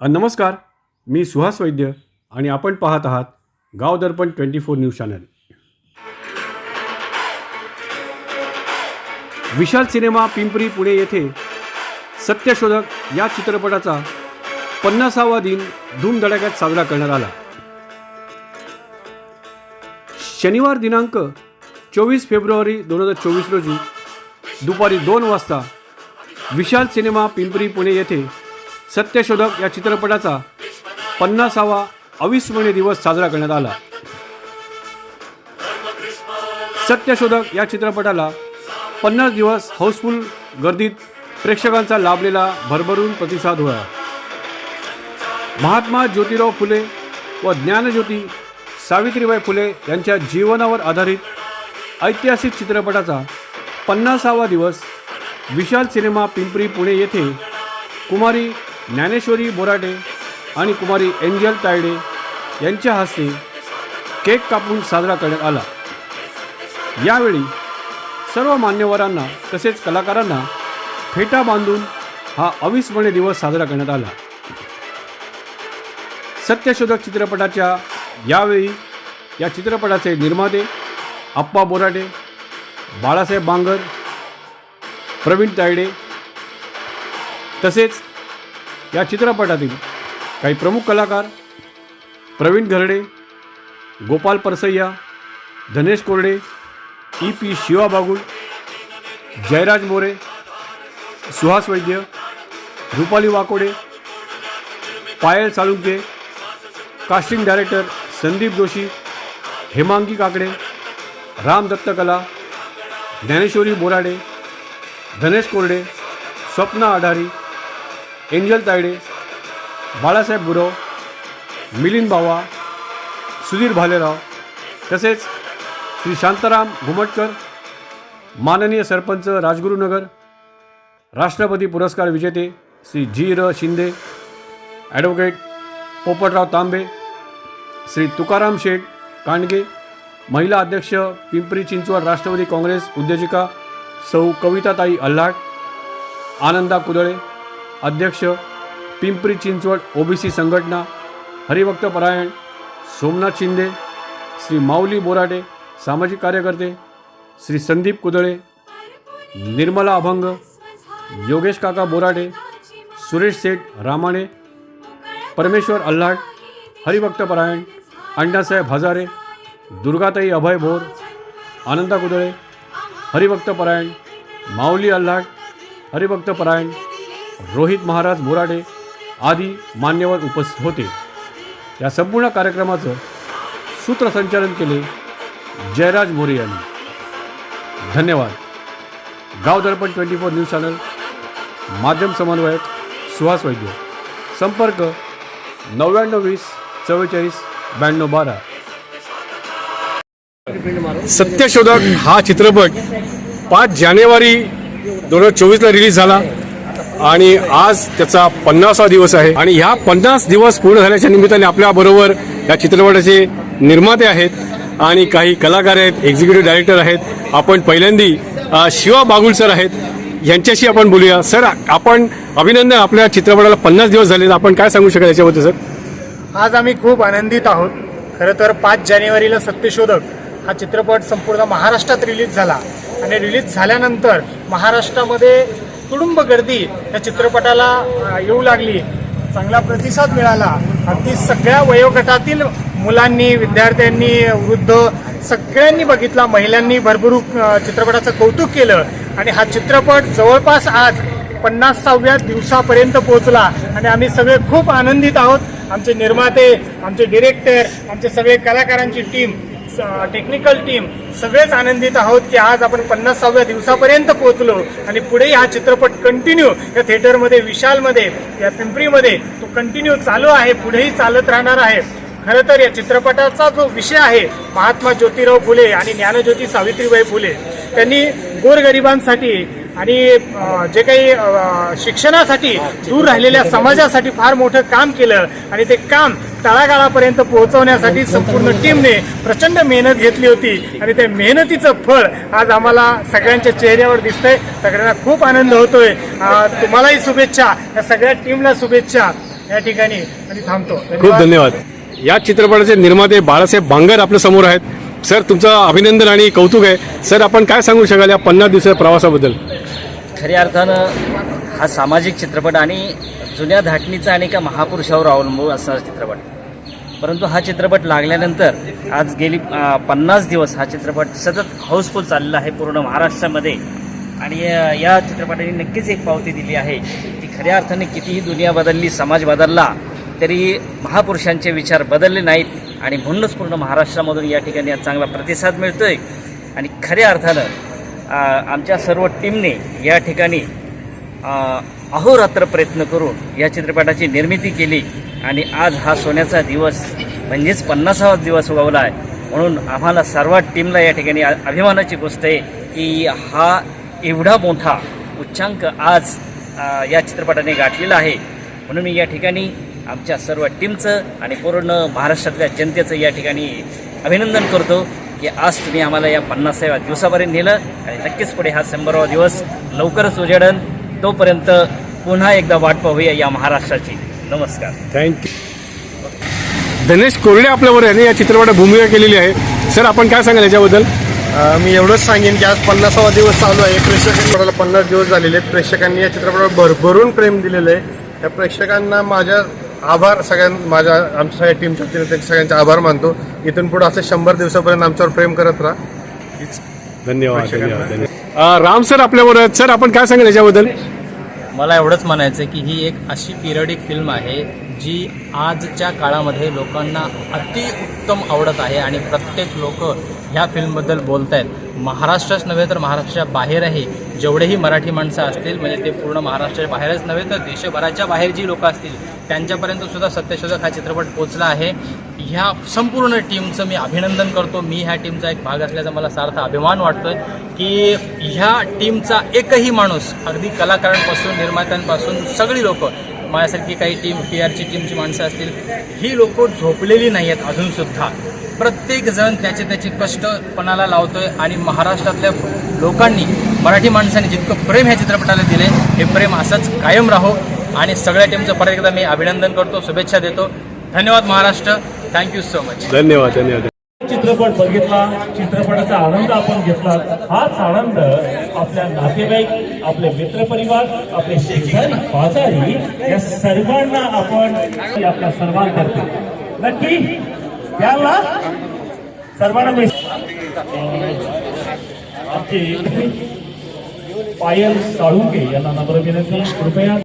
नमस्कार. मी सुहास वैद्य आणि आपण पाहत आहात Gaav Darpan twenty four news channel. Vishal cinema Pimpri Pune येथे सत्यशोधक या चित्रपटाचा पन्नासावा दिन धूमधडाक्यात साजरा करण्यात आला. शनिवार दिनांक चोवीस फेब्रुवारी दोन हजार चोवीस रोजी दुपारी दोन वाजता विशाल सिनेमा पिंपरी पुणे येथे सत्यशोधक या चित्रपटाचा पन्नासावा अविस्मरणीय दिवस साजरा करण्यात आला. सत्यशोधक या चित्रपटाला पन्नास दिवस हाऊसफुल गर्दीत प्रेक्षकांचा लाभलेला भरभरून प्रतिसाद होता. महात्मा ज्योतिराव फुले व ज्ञानज्योती सावित्रीबाई फुले यांच्या जीवनावर आधारित ऐतिहासिक चित्रपटाचा पन्नासावा दिवस विशाल सिनेमा पिंपरी पुणे येथे कुमारी ज्ञानेश्वरी बोराटे आणि कुमारी एंजल तायडे यांच्या हस्ते केक कापून साजरा करण्यात आला. यावेळी सर्व मान्यवरांना तसेच कलाकारांना फेटा बांधून हा अविस्मरणीय दिवस साजरा करण्यात आला. सत्यशोधक चित्रपटाच्या यावेळी या चित्रपटाचे निर्माते आप्पा बोराटे बाळासाहेब बांगर प्रवीण तायडे तसेच या चित्रपटातील काही प्रमुख कलाकार Pravin Gharde Gopal Parasayya Dhanesh Korde E P Shiva Bagul Jayraj More Suhas Vaidya Rupali Wakode Payal Salunke casting director Sandeep Joshi Hemangi Kakade Ram Dattakala Dnyaneshwari Borade Dhanesh Korde Swapna Adhari Angel Taide Balasaheb Gurav Milind Bawa Sudhir Bhalerao तसेच श्री शांताराम घुमटकर माननीय सरपंच राजगुरुनगर राष्ट्रपती पुरस्कार विजेते Shri G R Shinde advocate Popatrao Tambe Shri Tukaram Sheth Kandge महिला अध्यक्ष पिंपरी चिंचवड राष्ट्रवादी काँग्रेस उद्योजिका सौ कविताताई अल्हाट आनंदा कुदळे अध्यक्ष Pimpri Chinchwad OBC संघटना हरिभक्त परायण सोमनाथ शिंदे श्री माऊली बोराटे सामाजिक कार्यकर्ते श्री संदीप कुदळे निर्मला अभंग योगेश काका बोराटे सुरेश सेठ रामाणे परमेश्वर अल्हाट हरिभक्त परायण अण्णासाहेब हजारे दुर्गाताई अभय भोर आनंदा कुदळे हरिभक्त परायण माऊली अल्हाट हरिभक्त परायण रोहित महाराज बोराडे आदी मान्यवर उपस्थित होते. या संपूर्ण कार्यक्रमाचं सूत्रसंचालन केले जयराज मोरे यांनी. धन्यवाद. Gaav Darpan twenty four news channel माध्यम समन्वयक सुहास वैद्य. संपर्क नव्याण्णव वीस चव्वेचाळीस ब्याण्णव बारा. सत्यशोधक हा चित्रपट पाच जानेवारी दोन हजार चोवीसला रिलीज झाला. आणि आज त्याचा पन्नासा दिवस आहे. आणि ह्या पन्नास दिवस पूर्ण झाल्याच्या निमित्ताने आपल्याबरोबर या चित्रपटाचे निर्माते आहेत आणि काही कलाकार आहेत एक्झिक्युटिव्ह डायरेक्टर आहेत. आपण पहिल्यांदी शिवा बागुल सर आहेत. यांच्याशी आपण बोलूया. सर आपण अभिनंदन. आपल्या चित्रपटाला पन्नास दिवस झाले आपण काय सांगू शकाल याच्याबद्दल सर? आज आम्ही खूप आनंदित आहोत. खरं तर पाच जानेवारीला सत्यशोधक हा चित्रपट संपूर्ण महाराष्ट्रात रिलीज झाला. आणि रिलीज झाल्यानंतर महाराष्ट्रामध्ये तुडुंब गर्दी या चित्रपटाला येऊ लागली. चांगला प्रतिसाद मिळाला. अगदी सगळ्या वयोगटातील मुलांनी विद्यार्थ्यांनी वृद्ध सगळ्यांनी बघितला. महिलांनी भरभरू चित्रपटाचं कौतुक केलं. आणि हा चित्रपट जवळपास आज पन्नासाव्या दिवसापर्यंत पोहोचला. आणि आम्ही सगळे खूप आनंदित आहोत. आमचे निर्माते आमचे डिरेक्टर आमचे सगळे कलाकारांची टीम टेक्निकल टीम सगळेच आनंदित आहोत की आज आपण पन्नासाव्या दिवसापर्यंत पोहोचलो. आणि पुढेही हा चित्रपट कंटिन्यू या थिएटरमध्ये विशालमध्ये या पिंपरीमध्ये तो कंटिन्यू चालू आहे पुढेही चालत राहणार आहे. खरं तर या चित्रपटाचा जो विषय आहे महात्मा ज्योतिराव फुले आणि ज्ञानज्योती सावित्रीबाई फुले त्यांनी गोरगरिबांसाठी आणि जे काही शिक्षणासाठी दूर राहिलेल्या समाजासाठी फार मोठं काम केलं. आणि ते काम तळागाळापर्यंत पोहोचवण्यासाठी संपूर्ण टीमने प्रचंड मेहनत घेतली होती आणि त्या मेहनतीचं फळ आज आम्हाला सगळ्यांच्या चेहऱ्यावर दिसतंय. सगळ्यांना खूप आनंद होतोय. तुम्हालाही शुभेच्छा. या सगळ्या टीमला शुभेच्छा या ठिकाणी. आणि थांबतो. खूप धन्यवाद. या चित्रपटाचे निर्माते बाळासाहेब बांगर आपल्यासमोर आहेत. सर तुमचं अभिनंदन आणि कौतुक आहे. सर आपण काय सांगू शकाल या पन्नास दिवसाच्या प्रवासाबद्दल? खऱ्या अर्थानं हा सामाजिक चित्रपट आणि जुन्या धाटणीचा आणि एका महापुरुषावर अवलंबून असणारा चित्रपट. परंतु हा चित्रपट लागल्यानंतर आज गेली पन्नास दिवस हा चित्रपट सतत हाऊसफुल चाललेला आहे पूर्ण महाराष्ट्रामध्ये. आणि या चित्रपटाने नक्कीच एक पावती दिली आहे की खऱ्या अर्थाने कितीही दुनिया बदलली समाज बदलला तरी महापुरुषांचे विचार बदलले नाहीत. आणि म्हणूनच पूर्ण महाराष्ट्रामधून या ठिकाणी आज चांगला प्रतिसाद मिळतोय. आणि खऱ्या अर्थानं आमच्या सर्व टीमने या ठिकाणी अहोरात्र प्रयत्न करून या चित्रपटाची निर्मिती केली. आणि आज हा सोन्याचा दिवस म्हणजेच पन्नासावा दिवस उगवला आहे. म्हणून आम्हाला सर्व टीमला या ठिकाणी अभिमानाची गोष्ट आहे की हा एवढा मोठा उच्चांक आज या चित्रपटाने गाठलेला आहे. म्हणून मी या ठिकाणी आमच्या सर्व टीमचं आणि पूर्ण महाराष्ट्रातल्या जनतेचं या ठिकाणी अभिनंदन करतो की आज तुम्ही आम्हाला या पन्नासाव्या दिवसापर्यंत नेलं आणि नक्कीच पुढे हा शंभरावा दिवस लवकरच उजेडन. तोपर्यंत पुन्हा एकदा वाट पाहूया या महाराष्ट्राची. नमस्कार. थँक्यू धनेश कोरडे आपल्यावर यांनी या चित्रपटात भूमिका केलेली आहे. सर आपण काय सांगाल याच्याबद्दल? मी एवढंच सांगेन की आज पन्नासावा दिवस चालू आहे. प्रेक्षकांना पन्नास दिवस झालेले आहेत. प्रेक्षकांनी या चित्रपटावर भरभरून प्रेम दिलेलं आहे. त्या प्रेक्षकांना माझ्या आभार सगळ्यां माझ्या आमच्या सगळ्या टीमच्या वतीने सगळ्यांचे आभार मानतो. इथून पुढे असे शंभर दिवसापर्यंत आमच्यावर प्रेम करत राहा. धन्यवाद धन्यवाद राम सर आपल्यावर आहेत. सर आपण काय सांगाल याच्याबद्दल? मला एवढंच म्हणायचं आहे की ही एक अशी पिरियडिक फिल्म आहे जी आजच्या काळामध्ये लोकांना अतिउत्तम आवडत आहे आणि प्रत्येक लोक ह्या फिल्मबद्दल बोलत आहेत महाराष्ट्रच नव्हे तर महाराष्ट्राच्या बाहेरही जेवढेही मराठी माणसं असतील म्हणजे ते पूर्ण महाराष्ट्राच्या बाहेरच नव्हे तर देशभराच्या बाहेर जी लोकं असतील त्यांच्यापर्यंत सुद्धा सत्यशोधक हा चित्रपट पोचला आहे. ह्या संपूर्ण टीमचं मी अभिनंदन करतो. मी ह्या टीमचा एक भाग असल्याचा मला सार्थ अभिमान वाटतो की ह्या टीमचा एकही माणूस अगदी कलाकारांपासून निर्मात्यांपासून सगळी लोकं माझ्यासारखी काही टीम पी आरची टीमची माणसं असतील ही लोक झोपलेली नाही आहेत अजूनसुद्धा प्रत्येक जण त्याचे त्याचे कष्ट पणाला लावतोय आणि महाराष्ट्रातल्या लोकांनी मराठी माणसांनी जितकं प्रेम ह्या चित्रपटाला दिले हे प्रेम असंच कायम राहो. आणि सगळ्या टीमचं परत एकदा मी अभिनंदन करतो शुभेच्छा देतो. धन्यवाद महाराष्ट्र. थँक्यू सो मच धन्यवाद धन्यवाद. चित्रपट बघितला चित्रपटाचा आनंद आपण घेतला. हाच आनंद आपल्या नातेवाईक आपले मित्रपरिवार आपले शेजारी पाजारी या सर्वांना आपण आपला आपल्या सर्वांकरता नक्की? त्याला सर्वांना आमचे पायल साळुंके यांना नम्र विनंती. कृपया